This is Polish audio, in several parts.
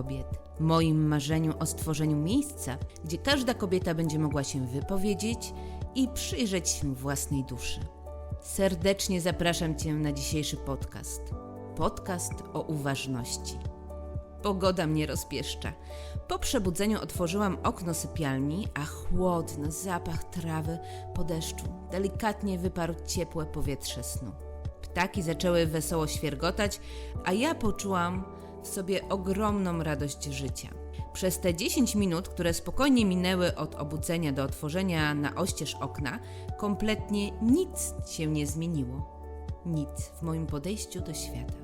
Kobiet, moim marzeniu o stworzeniu miejsca, gdzie każda kobieta będzie mogła się wypowiedzieć i przyjrzeć się własnej duszy. Serdecznie zapraszam Cię na dzisiejszy podcast. Podcast o uważności. Pogoda mnie rozpieszcza. Po przebudzeniu otworzyłam okno sypialni, a chłodny zapach trawy po deszczu delikatnie wyparł ciepłe powietrze snu. Ptaki zaczęły wesoło świergotać, a ja poczułam w sobie ogromną radość życia. Przez te 10 minut, które spokojnie minęły od obudzenia do otworzenia na oścież okna, kompletnie nic się nie zmieniło. Nic w moim podejściu do świata.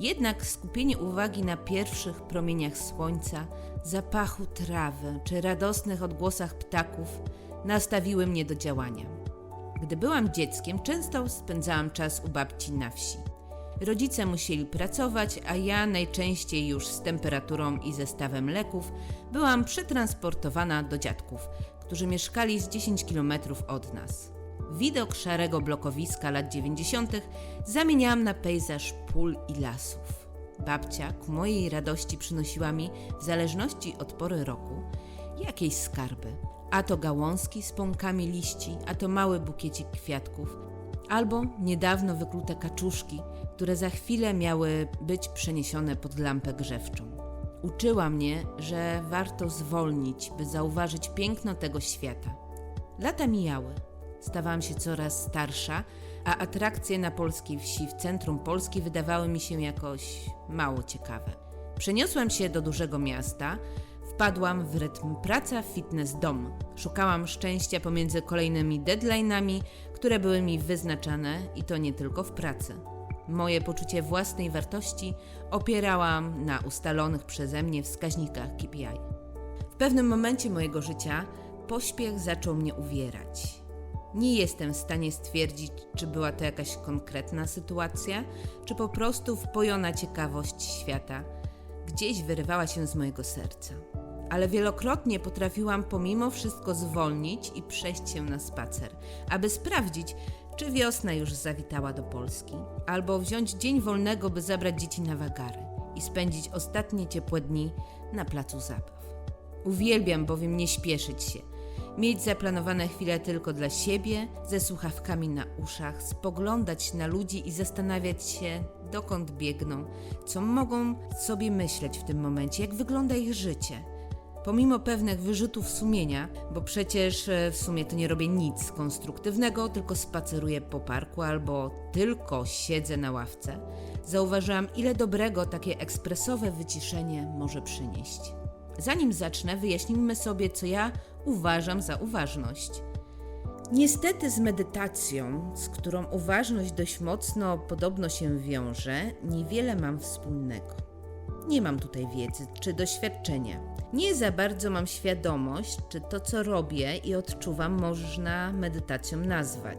Jednak skupienie uwagi na pierwszych promieniach słońca, zapachu trawy czy radosnych odgłosach ptaków nastawiły mnie do działania. Gdy byłam dzieckiem, często spędzałam czas u babci na wsi. Rodzice musieli pracować, a ja najczęściej już z temperaturą i zestawem leków byłam przetransportowana do dziadków, którzy mieszkali z 10 km od nas. Widok szarego blokowiska lat 90. zamieniałam na pejzaż pól i lasów. Babcia ku mojej radości przynosiła mi, w zależności od pory roku, jakieś skarby. A to gałązki z pąkami liści, a to mały bukiecik kwiatków, albo niedawno wyklute kaczuszki, które za chwilę miały być przeniesione pod lampę grzewczą. Uczyła mnie, że warto zwolnić, by zauważyć piękno tego świata. Lata mijały. Stawałam się coraz starsza, a atrakcje na polskiej wsi w centrum Polski wydawały mi się jakoś mało ciekawe. Przeniosłam się do dużego miasta, wpadłam w rytm praca, fitness, dom. Szukałam szczęścia pomiędzy kolejnymi deadline'ami, które były mi wyznaczane i to nie tylko w pracy. Moje poczucie własnej wartości opierałam na ustalonych przeze mnie wskaźnikach KPI. W pewnym momencie mojego życia pośpiech zaczął mnie uwierać. Nie jestem w stanie stwierdzić, czy była to jakaś konkretna sytuacja, czy po prostu wpojona ciekawość świata gdzieś wyrywała się z mojego serca. Ale wielokrotnie potrafiłam pomimo wszystko zwolnić i przejść się na spacer, aby sprawdzić, czy wiosna już zawitała do Polski, albo wziąć dzień wolnego, by zabrać dzieci na wagary i spędzić ostatnie ciepłe dni na placu zabaw. Uwielbiam bowiem nie śpieszyć się, mieć zaplanowane chwile tylko dla siebie, ze słuchawkami na uszach, spoglądać na ludzi i zastanawiać się, dokąd biegną, co mogą sobie myśleć w tym momencie, jak wygląda ich życie. Pomimo pewnych wyrzutów sumienia, bo przecież e, w sumie to nie robię nic konstruktywnego, tylko spaceruję po parku albo tylko siedzę na ławce, zauważyłam, ile dobrego takie ekspresowe wyciszenie może przynieść. Zanim zacznę, wyjaśnijmy sobie, co ja uważam za uważność. Niestety z medytacją, z którą uważność dość mocno podobno się wiąże, niewiele mam wspólnego. Nie mam tutaj wiedzy czy doświadczenia. Nie za bardzo mam świadomość, czy to, co robię i odczuwam, można medytacją nazwać.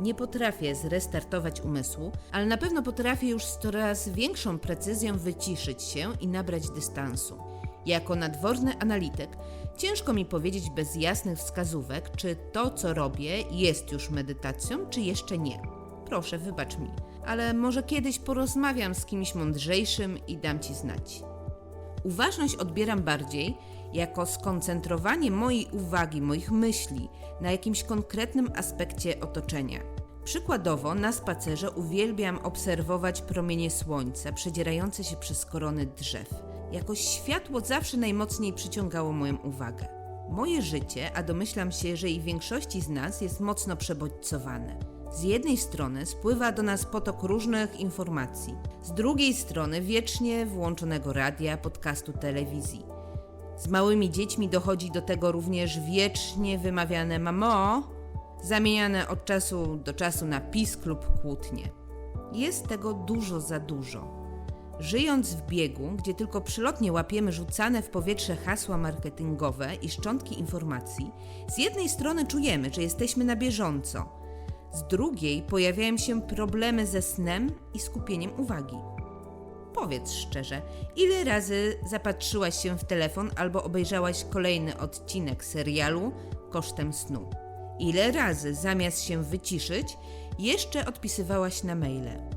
Nie potrafię zrestartować umysłu, ale na pewno potrafię już z coraz większą precyzją wyciszyć się i nabrać dystansu. Jako nadworny analityk ciężko mi powiedzieć bez jasnych wskazówek, czy to, co robię, jest już medytacją, czy jeszcze nie. Proszę, wybacz mi, ale może kiedyś porozmawiam z kimś mądrzejszym i dam ci znać. Uważność odbieram bardziej jako skoncentrowanie mojej uwagi, moich myśli na jakimś konkretnym aspekcie otoczenia. Przykładowo, na spacerze uwielbiam obserwować promienie słońca przedzierające się przez korony drzew. Jakoś światło zawsze najmocniej przyciągało moją uwagę. Moje życie, a domyślam się, że i większości z nas jest mocno przebodźcowane. Z jednej strony spływa do nas potok różnych informacji, z drugiej strony wiecznie włączonego radia, podcastu, telewizji. Z małymi dziećmi dochodzi do tego również wiecznie wymawiane mamo, zamieniane od czasu do czasu na pisk lub kłótnie. Jest tego dużo za dużo. Żyjąc w biegu, gdzie tylko przylotnie łapiemy rzucane w powietrze hasła marketingowe i szczątki informacji, z jednej strony czujemy, że jesteśmy na bieżąco, z drugiej pojawiają się problemy ze snem i skupieniem uwagi. Powiedz szczerze, ile razy zapatrzyłaś się w telefon albo obejrzałaś kolejny odcinek serialu kosztem snu? Ile razy zamiast się wyciszyć, jeszcze odpisywałaś na maile?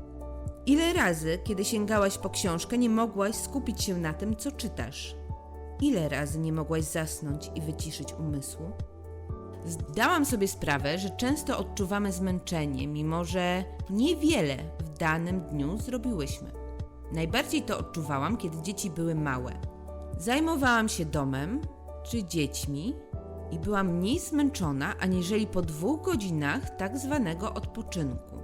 Ile razy, kiedy sięgałaś po książkę, nie mogłaś skupić się na tym, co czytasz? Ile razy nie mogłaś zasnąć i wyciszyć umysłu? Zdałam sobie sprawę, że często odczuwamy zmęczenie, mimo że niewiele w danym dniu zrobiłyśmy. Najbardziej to odczuwałam, kiedy dzieci były małe. Zajmowałam się domem czy dziećmi i byłam mniej zmęczona aniżeli po dwóch godzinach tak zwanego odpoczynku.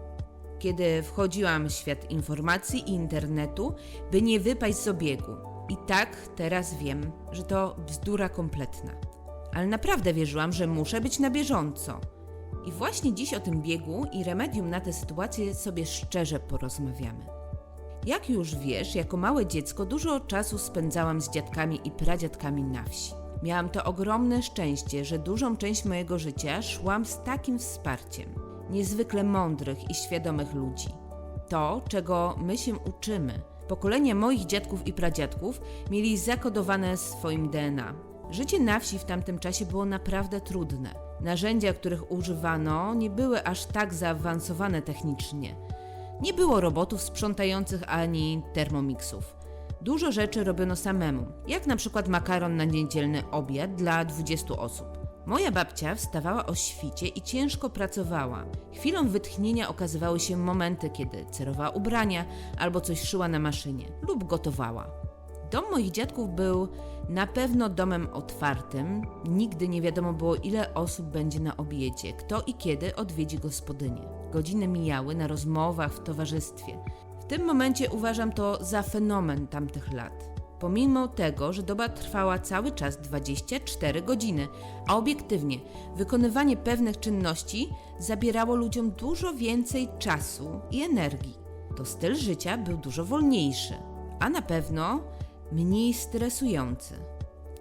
Kiedy wchodziłam w świat informacji i internetu, by nie wypaść z obiegu. I tak teraz wiem, że to bzdura kompletna. Ale naprawdę wierzyłam, że muszę być na bieżąco. I właśnie dziś o tym biegu i remedium na tę sytuację sobie szczerze porozmawiamy. Jak już wiesz, jako małe dziecko dużo czasu spędzałam z dziadkami i pradziadkami na wsi. Miałam to ogromne szczęście, że dużą część mojego życia szłam z takim wsparciem. Niezwykle mądrych i świadomych ludzi. To, czego my się uczymy, pokolenia moich dziadków i pradziadków mieli zakodowane w swoim DNA. Życie na wsi w tamtym czasie było naprawdę trudne. Narzędzia, których używano, nie były aż tak zaawansowane technicznie. Nie było robotów sprzątających ani termomixów. Dużo rzeczy robiono samemu, jak na przykład makaron na niedzielny obiad dla 20 osób. Moja babcia wstawała o świcie i ciężko pracowała. Chwilą wytchnienia okazywały się momenty, kiedy cerowała ubrania albo coś szyła na maszynie lub gotowała. Dom moich dziadków był na pewno domem otwartym. Nigdy nie wiadomo było, ile osób będzie na obiedzie, kto i kiedy odwiedzi gospodynię. Godziny mijały na rozmowach w towarzystwie. W tym momencie uważam to za fenomen tamtych lat. Pomimo tego, że doba trwała cały czas 24 godziny, a obiektywnie wykonywanie pewnych czynności zabierało ludziom dużo więcej czasu i energii, to styl życia był dużo wolniejszy, a na pewno mniej stresujący.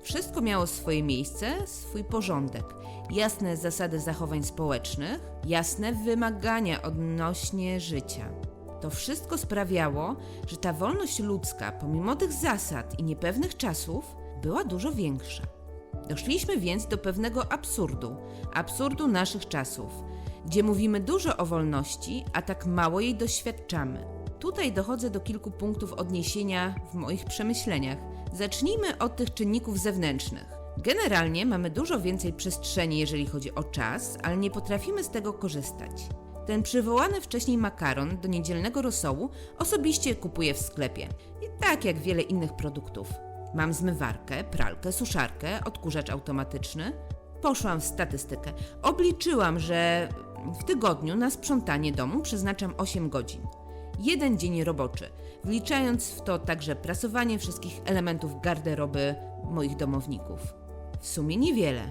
Wszystko miało swoje miejsce, swój porządek, jasne zasady zachowań społecznych, jasne wymagania odnośnie życia. To wszystko sprawiało, że ta wolność ludzka, pomimo tych zasad i niepewnych czasów, była dużo większa. Doszliśmy więc do pewnego absurdu, absurdu naszych czasów, gdzie mówimy dużo o wolności, a tak mało jej doświadczamy. Tutaj dochodzę do kilku punktów odniesienia w moich przemyśleniach. Zacznijmy od tych czynników zewnętrznych. Generalnie mamy dużo więcej przestrzeni, jeżeli chodzi o czas, ale nie potrafimy z tego korzystać. Ten przywołany wcześniej makaron do niedzielnego rosołu osobiście kupuję w sklepie. I tak jak wiele innych produktów. Mam zmywarkę, pralkę, suszarkę, odkurzacz automatyczny. Poszłam w statystykę. Obliczyłam, że w tygodniu na sprzątanie domu przeznaczam 8 godzin. Jeden dzień roboczy, wliczając w to także prasowanie wszystkich elementów garderoby moich domowników. W sumie niewiele.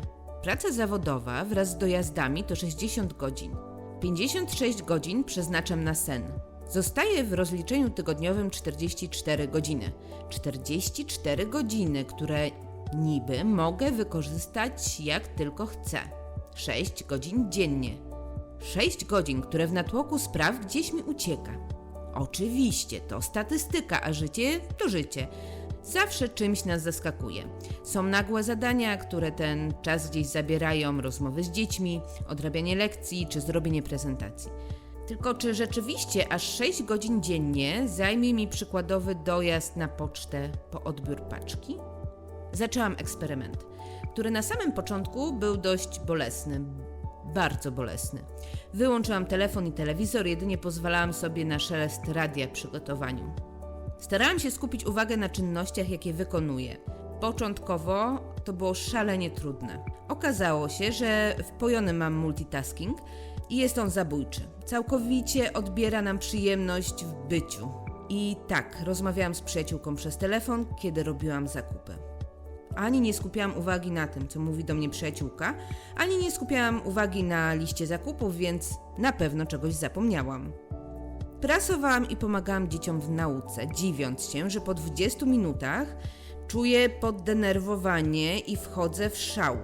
Praca zawodowa wraz z dojazdami to 60 godzin. 56 godzin przeznaczam na sen. Zostaje w rozliczeniu tygodniowym 44 godziny. 44 godziny, które niby mogę wykorzystać jak tylko chcę. 6 godzin dziennie. 6 godzin, które w natłoku spraw gdzieś mi ucieka. Oczywiście, to statystyka, a życie to życie. Zawsze czymś nas zaskakuje. Są nagłe zadania, które ten czas gdzieś zabierają, rozmowy z dziećmi, odrabianie lekcji czy zrobienie prezentacji. Tylko czy rzeczywiście aż 6 godzin dziennie zajmie mi przykładowy dojazd na pocztę po odbiór paczki? Zaczęłam eksperyment, który na samym początku był dość bolesny, bardzo bolesny. Wyłączyłam telefon i telewizor, jedynie pozwalałam sobie na szelest radia przy gotowaniu. Starałam się skupić uwagę na czynnościach, jakie wykonuję. Początkowo to było szalenie trudne. Okazało się, że wpojony mam multitasking i jest on zabójczy. Całkowicie odbiera nam przyjemność w byciu. I tak, rozmawiałam z przyjaciółką przez telefon, kiedy robiłam zakupy. Ani nie skupiałam uwagi na tym, co mówi do mnie przyjaciółka, ani nie skupiałam uwagi na liście zakupów, więc na pewno czegoś zapomniałam. Prasowałam i pomagałam dzieciom w nauce, dziwiąc się, że po 20 minutach czuję poddenerwowanie i wchodzę w szał.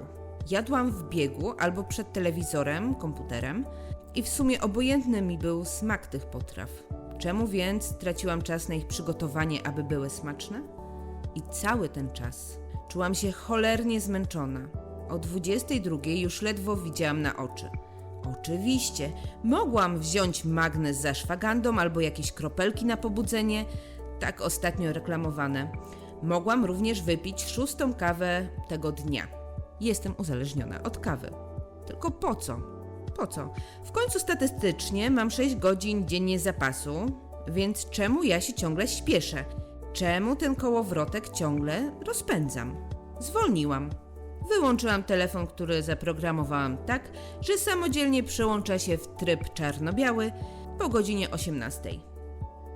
Jadłam w biegu albo przed telewizorem, komputerem i w sumie obojętny mi był smak tych potraw. Czemu więc traciłam czas na ich przygotowanie, aby były smaczne? I cały ten czas czułam się cholernie zmęczona. O 22 już ledwo widziałam na oczy. Oczywiście, mogłam wziąć magnes za szwagandą albo jakieś kropelki na pobudzenie, tak ostatnio reklamowane. Mogłam również wypić szóstą kawę tego dnia. Jestem uzależniona od kawy. Tylko po co? Po co? W końcu statystycznie mam 6 godzin dziennie zapasu, więc czemu ja się ciągle śpieszę? Czemu ten kołowrotek ciągle rozpędzam? Zwolniłam. Wyłączyłam telefon, który zaprogramowałam tak, że samodzielnie przełącza się w tryb czarno-biały po godzinie 18.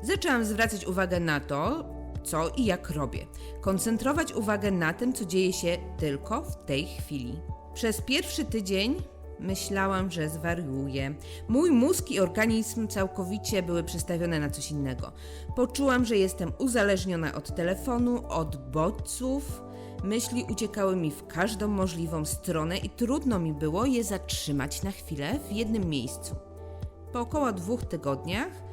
Zaczęłam zwracać uwagę na to, co i jak robię. Koncentrować uwagę na tym, co dzieje się tylko w tej chwili. Przez pierwszy tydzień myślałam, że zwariuję. Mój mózg i organizm całkowicie były przestawione na coś innego. Poczułam, że jestem uzależniona od telefonu, od bodźców. Myśli uciekały mi w każdą możliwą stronę i trudno mi było je zatrzymać na chwilę w jednym miejscu. Po około dwóch tygodniach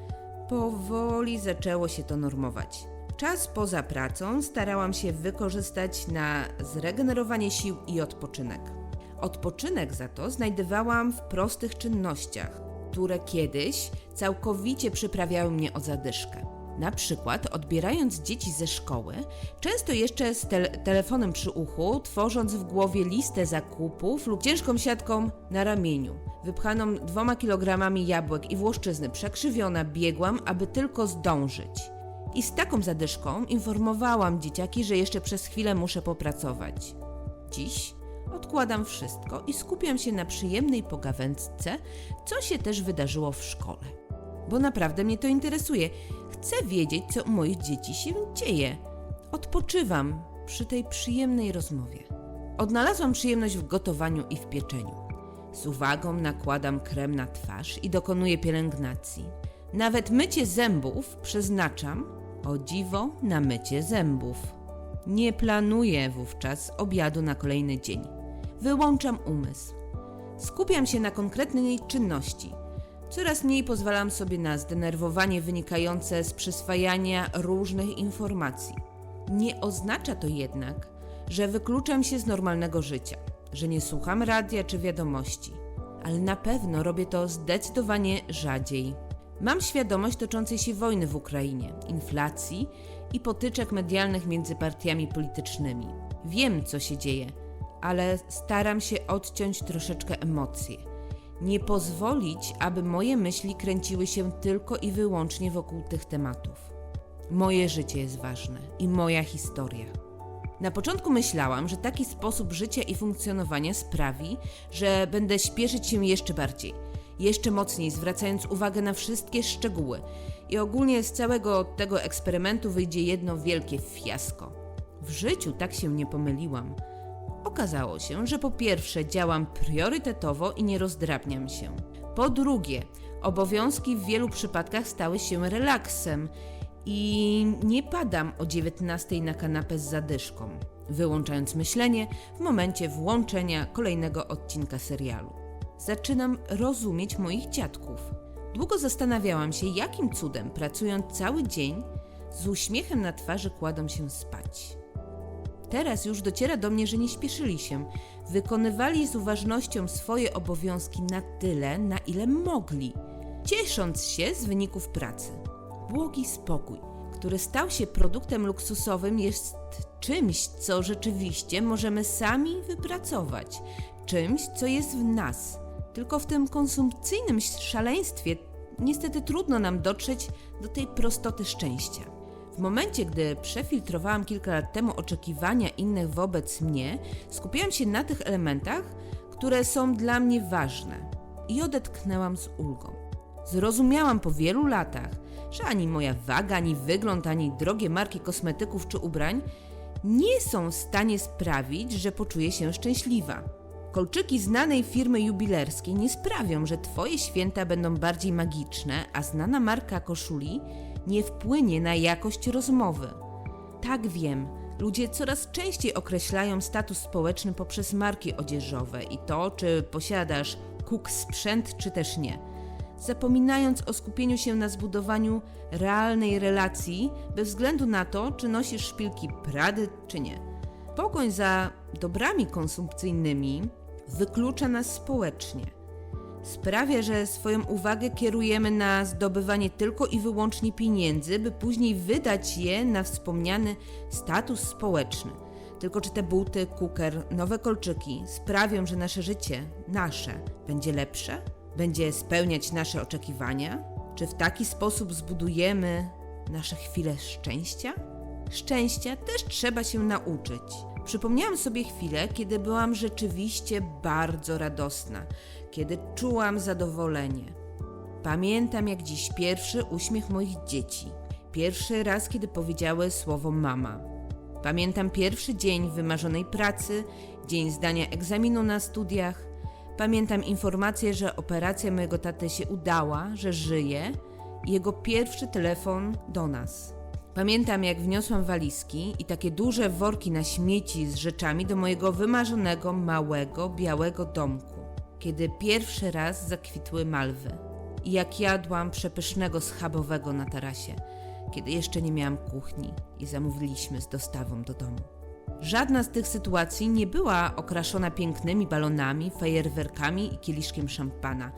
powoli zaczęło się to normować. Czas poza pracą starałam się wykorzystać na zregenerowanie sił i odpoczynek. Odpoczynek za to znajdowałam w prostych czynnościach, które kiedyś całkowicie przyprawiały mnie o zadyszkę. Na przykład odbierając dzieci ze szkoły, często jeszcze z tele telefonem przy uchu, tworząc w głowie listę zakupów lub ciężką siatką na ramieniu, wypchaną dwoma kilogramami jabłek i włoszczyzny, przekrzywiona, biegłam, aby tylko zdążyć. I z taką zadyszką informowałam dzieciaki, że jeszcze przez chwilę muszę popracować. Dziś odkładam wszystko i skupiam się na przyjemnej pogawędce, co się też wydarzyło w szkole. Bo naprawdę mnie to interesuje. Chcę wiedzieć, co u moich dzieci się dzieje. Odpoczywam przy tej przyjemnej rozmowie. Odnalazłam przyjemność w gotowaniu i w pieczeniu. Z uwagą nakładam krem na twarz i dokonuję pielęgnacji. Nawet mycie zębów przeznaczam, o dziwo, na mycie zębów. Nie planuję wówczas obiadu na kolejny dzień. Wyłączam umysł. Skupiam się na konkretnej czynności. Coraz mniej pozwalam sobie na zdenerwowanie wynikające z przyswajania różnych informacji. Nie oznacza to jednak, że wykluczam się z normalnego życia, że nie słucham radia czy wiadomości, ale na pewno robię to zdecydowanie rzadziej. Mam świadomość toczącej się wojny w Ukrainie, inflacji i potyczek medialnych między partiami politycznymi. Wiem, co się dzieje, ale staram się odciąć troszeczkę emocje. Nie pozwolić, aby moje myśli kręciły się tylko i wyłącznie wokół tych tematów. Moje życie jest ważne i moja historia. Na początku myślałam, że taki sposób życia i funkcjonowania sprawi, że będę śpieszyć się jeszcze bardziej, jeszcze mocniej, zwracając uwagę na wszystkie szczegóły. I ogólnie z całego tego eksperymentu wyjdzie jedno wielkie fiasko. W życiu tak się nie pomyliłam. Okazało się, że po pierwsze działam priorytetowo i nie rozdrabniam się. Po drugie, obowiązki w wielu przypadkach stały się relaksem i nie padam o 19 na kanapę z zadyszką, wyłączając myślenie w momencie włączenia kolejnego odcinka serialu. Zaczynam rozumieć moich dziadków. Długo zastanawiałam się, jakim cudem, pracując cały dzień, z uśmiechem na twarzy kładą się spać. Teraz już dociera do mnie, że nie śpieszyli się. Wykonywali z uważnością swoje obowiązki na tyle, na ile mogli, ciesząc się z wyników pracy. Błogi spokój, który stał się produktem luksusowym, jest czymś, co rzeczywiście możemy sami wypracować, czymś, co jest w nas. Tylko w tym konsumpcyjnym szaleństwie niestety trudno nam dotrzeć do tej prostoty szczęścia. W momencie, gdy przefiltrowałam kilka lat temu oczekiwania innych wobec mnie, skupiłam się na tych elementach, które są dla mnie ważne i odetchnęłam z ulgą. Zrozumiałam po wielu latach, że ani moja waga, ani wygląd, ani drogie marki kosmetyków czy ubrań nie są w stanie sprawić, że poczuję się szczęśliwa. Kolczyki znanej firmy jubilerskiej nie sprawią, że Twoje święta będą bardziej magiczne, a znana marka koszuli nie wpłynie na jakość rozmowy. Tak wiem, ludzie coraz częściej określają status społeczny poprzez marki odzieżowe i to, czy posiadasz kuk sprzęt, czy też nie, zapominając o skupieniu się na zbudowaniu realnej relacji, bez względu na to, czy nosisz szpilki Prady, czy nie. Pogoń za dobrami konsumpcyjnymi wyklucza nas społecznie. sprawia, że swoją uwagę kierujemy na zdobywanie tylko i wyłącznie pieniędzy, by później wydać je na wspomniany status społeczny. Tylko czy te buty, kuker, nowe kolczyki sprawią, że nasze życie, nasze, będzie lepsze? Będzie spełniać nasze oczekiwania? Czy w taki sposób zbudujemy nasze chwile szczęścia? Szczęścia też trzeba się nauczyć. Przypomniałam sobie chwilę, kiedy byłam rzeczywiście bardzo radosna, kiedy czułam zadowolenie. Pamiętam jak dziś pierwszy uśmiech moich dzieci. Pierwszy raz, kiedy powiedziały słowo mama. Pamiętam pierwszy dzień wymarzonej pracy, dzień zdania egzaminu na studiach. Pamiętam informację, że operacja mojego taty się udała, że żyje i jego pierwszy telefon do nas. Pamiętam, jak wniosłam walizki i takie duże worki na śmieci z rzeczami do mojego wymarzonego, małego, białego domku, kiedy pierwszy raz zakwitły malwy. I jak jadłam przepysznego schabowego na tarasie, kiedy jeszcze nie miałam kuchni i zamówiliśmy z dostawą do domu. Żadna z tych sytuacji nie była okraszona pięknymi balonami, fajerwerkami i kieliszkiem szampana.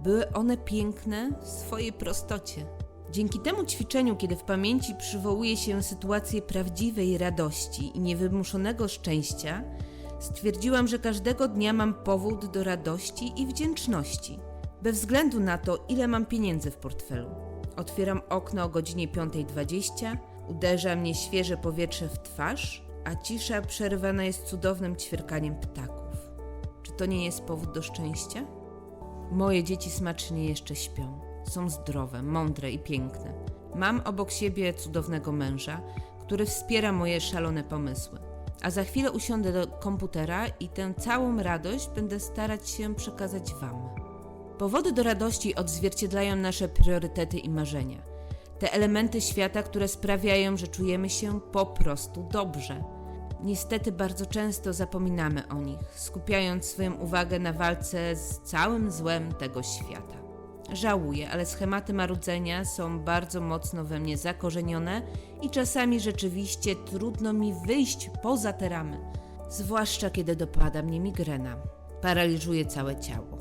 Były one piękne w swojej prostocie. Dzięki temu ćwiczeniu, kiedy w pamięci przywołuje się sytuację prawdziwej radości i niewymuszonego szczęścia, stwierdziłam, że każdego dnia mam powód do radości i wdzięczności, bez względu na to, ile mam pieniędzy w portfelu. Otwieram okno o godzinie 5.20, uderza mnie świeże powietrze w twarz, a cisza przerywana jest cudownym ćwierkaniem ptaków. Czy to nie jest powód do szczęścia? Moje dzieci smacznie jeszcze śpią. Są zdrowe, mądre i piękne. Mam obok siebie cudownego męża, który wspiera moje szalone pomysły. A za chwilę usiądę do komputera i tę całą radość będę starać się przekazać Wam. Powody do radości odzwierciedlają nasze priorytety i marzenia. Te elementy świata, które sprawiają, że czujemy się po prostu dobrze. Niestety bardzo często zapominamy o nich, skupiając swoją uwagę na walce z całym złem tego świata. Żałuję, ale schematy marudzenia są bardzo mocno we mnie zakorzenione i czasami rzeczywiście trudno mi wyjść poza te ramy. Zwłaszcza kiedy dopada mnie migrena. Paraliżuje całe ciało.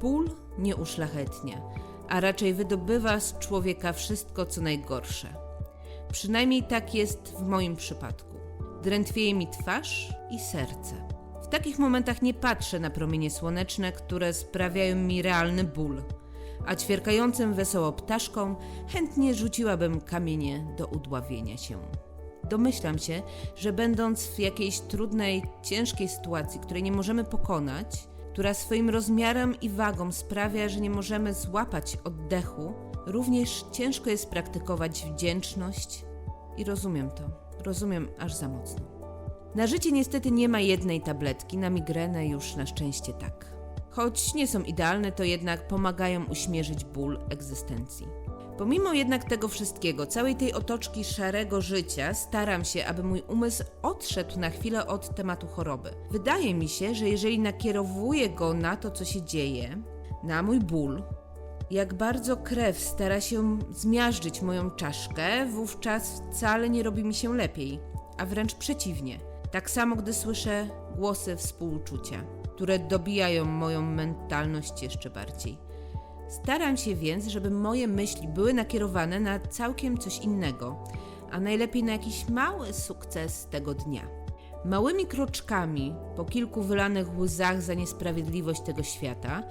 Ból nie uszlachetnia, a raczej wydobywa z człowieka wszystko, co najgorsze. Przynajmniej tak jest w moim przypadku. Drętwieje mi twarz i serce. W takich momentach nie patrzę na promienie słoneczne, które sprawiają mi realny ból, a ćwierkającym wesoło ptaszkom chętnie rzuciłabym kamienie do udławienia się. Domyślam się, że będąc w jakiejś trudnej, ciężkiej sytuacji, której nie możemy pokonać, która swoim rozmiarem i wagą sprawia, że nie możemy złapać oddechu, również ciężko jest praktykować wdzięczność i rozumiem to. Rozumiem aż za mocno. Na życie niestety nie ma jednej tabletki, na migrenę już na szczęście tak. Choć nie są idealne, to jednak pomagają uśmierzyć ból egzystencji. Pomimo jednak tego wszystkiego, całej tej otoczki szarego życia, staram się, aby mój umysł odszedł na chwilę od tematu choroby. Wydaje mi się, że jeżeli nakierowuję go na to, co się dzieje, na mój ból, jak bardzo krew stara się zmiażdżyć moją czaszkę, wówczas wcale nie robi mi się lepiej, a wręcz przeciwnie. Tak samo, gdy słyszę głosy współczucia, które dobijają moją mentalność jeszcze bardziej. Staram się więc, żeby moje myśli były nakierowane na całkiem coś innego, a najlepiej na jakiś mały sukces tego dnia. Małymi kroczkami, po kilku wylanych łzach za niesprawiedliwość tego świata,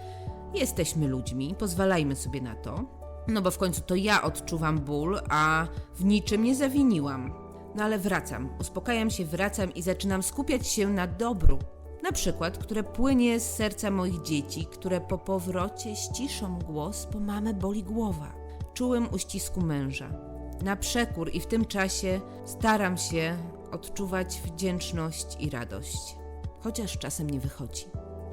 jesteśmy ludźmi, pozwalajmy sobie na to. No bo w końcu to ja odczuwam ból, a w niczym nie zawiniłam. No ale wracam, uspokajam się, wracam i zaczynam skupiać się na dobru, na przykład, które płynie z serca moich dzieci, które po powrocie ściszą głos, bo mamy boli głowa. Czułem uścisku męża. Na przekór i w tym czasie staram się odczuwać wdzięczność i radość, chociaż czasem nie wychodzi.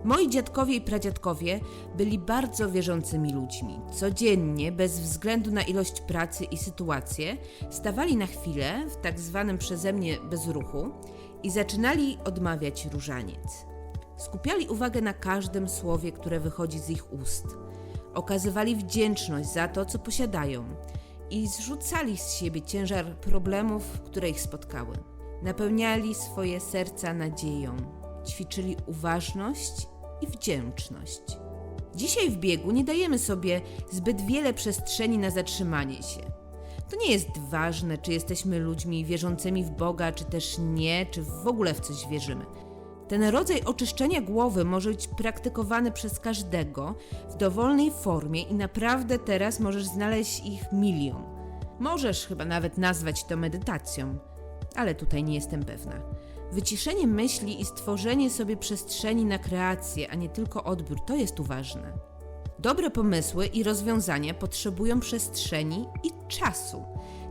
Moi dziadkowie i pradziadkowie byli bardzo wierzącymi ludźmi. Codziennie, bez względu na ilość pracy i sytuację, stawali na chwilę w tak zwanym przeze mnie bezruchu i zaczynali odmawiać różaniec. Skupiali uwagę na każdym słowie, które wychodzi z ich ust. Okazywali wdzięczność za to, co posiadają i zrzucali z siebie ciężar problemów, które ich spotkały. Napełniali swoje serca nadzieją, ćwiczyli uważność i wdzięczność. Dzisiaj w biegu nie dajemy sobie zbyt wiele przestrzeni na zatrzymanie się. To nie jest ważne, czy jesteśmy ludźmi wierzącymi w Boga, czy też nie, czy w ogóle w coś wierzymy. Ten rodzaj oczyszczenia głowy może być praktykowany przez każdego w dowolnej formie i naprawdę teraz możesz znaleźć ich milion. Możesz chyba nawet nazwać to medytacją, ale tutaj nie jestem pewna. Wyciszenie myśli i stworzenie sobie przestrzeni na kreację, a nie tylko odbiór, to jest tu ważne. Dobre pomysły i rozwiązania potrzebują przestrzeni i czasu.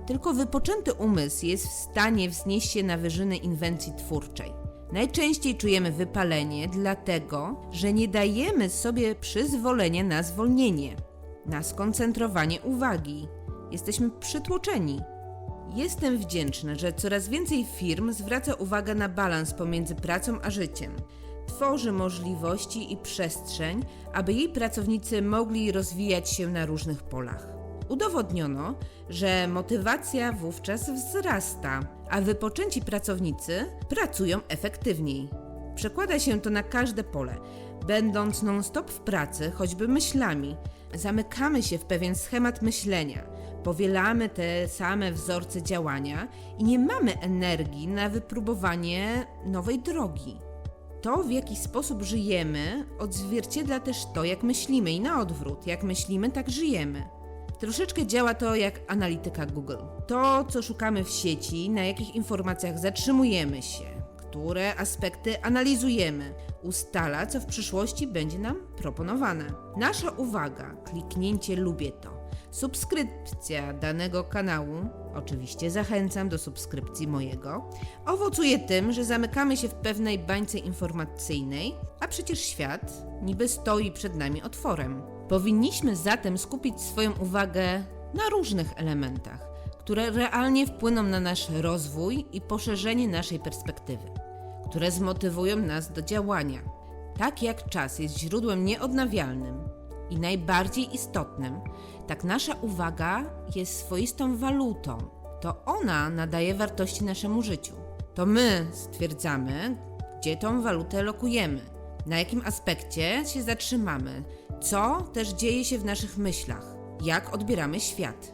Tylko wypoczęty umysł jest w stanie wznieść się na wyżyny inwencji twórczej. Najczęściej czujemy wypalenie, dlatego że nie dajemy sobie przyzwolenia na zwolnienie, na skoncentrowanie uwagi. Jesteśmy przytłoczeni. Jestem wdzięczna, że coraz więcej firm zwraca uwagę na balans pomiędzy pracą a życiem. Tworzy możliwości i przestrzeń, aby jej pracownicy mogli rozwijać się na różnych polach. Udowodniono, że motywacja wówczas wzrasta, a wypoczęci pracownicy pracują efektywniej. Przekłada się to na każde pole. Będąc non-stop w pracy, choćby myślami, zamykamy się w pewien schemat myślenia, powielamy te same wzorce działania i nie mamy energii na wypróbowanie nowej drogi. To, w jaki sposób żyjemy, odzwierciedla też to, jak myślimy i na odwrót. Jak myślimy, tak żyjemy. Troszeczkę działa to jak analityka Google. To, co szukamy w sieci, na jakich informacjach zatrzymujemy się, które aspekty analizujemy, ustala, co w przyszłości będzie nam proponowane. Nasza uwaga, kliknięcie lubię to, subskrypcja danego kanału, oczywiście zachęcam do subskrypcji mojego, owocuje tym, że zamykamy się w pewnej bańce informacyjnej, a przecież świat niby stoi przed nami otworem. Powinniśmy zatem skupić swoją uwagę na różnych elementach, które realnie wpłyną na nasz rozwój i poszerzenie naszej perspektywy, które zmotywują nas do działania. Tak jak czas jest źródłem nieodnawialnym i najbardziej istotnym, tak nasza uwaga jest swoistą walutą. To ona nadaje wartości naszemu życiu. To my stwierdzamy, gdzie tą walutę lokujemy, na jakim aspekcie się zatrzymamy, co też dzieje się w naszych myślach, jak odbieramy świat.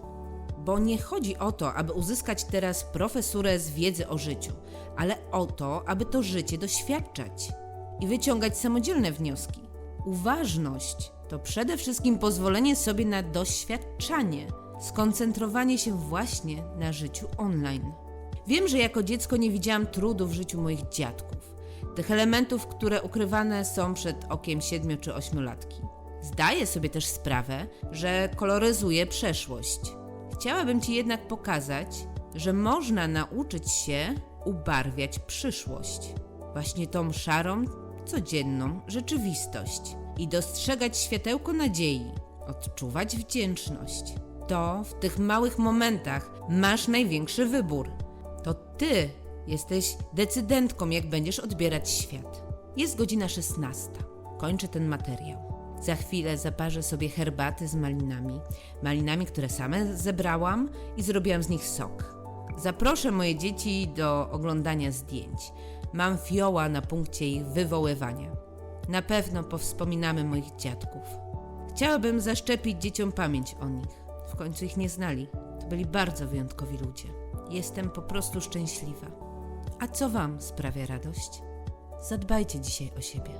Bo nie chodzi o to, aby uzyskać teraz profesurę z wiedzy o życiu, ale o to, aby to życie doświadczać i wyciągać samodzielne wnioski. Uważność to przede wszystkim pozwolenie sobie na doświadczanie, skoncentrowanie się właśnie na życiu online. Wiem, że jako dziecko nie widziałam trudu w życiu moich dziadków, tych elementów, które ukrywane są przed okiem siedmiu czy ośmiolatki. Zdaję sobie też sprawę, że koloryzuję przeszłość. Chciałabym Ci jednak pokazać, że można nauczyć się ubarwiać przyszłość. Właśnie tą szarą, codzienną rzeczywistość i dostrzegać światełko nadziei, odczuwać wdzięczność. To w tych małych momentach masz największy wybór. To Ty jesteś decydentką, jak będziesz odbierać świat. Jest godzina 16. Kończę ten materiał. Za chwilę zaparzę sobie herbaty z malinami. Malinami, które same zebrałam i zrobiłam z nich sok. Zaproszę moje dzieci do oglądania zdjęć. Mam fioła na punkcie ich wywoływania. Na pewno powspominamy moich dziadków. Chciałabym zaszczepić dzieciom pamięć o nich. W końcu ich nie znali. To byli bardzo wyjątkowi ludzie. Jestem po prostu szczęśliwa. A co Wam sprawia radość? Zadbajcie dzisiaj o siebie.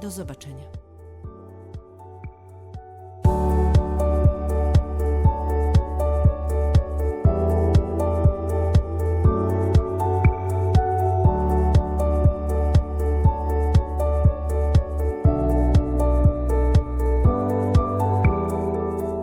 Do zobaczenia.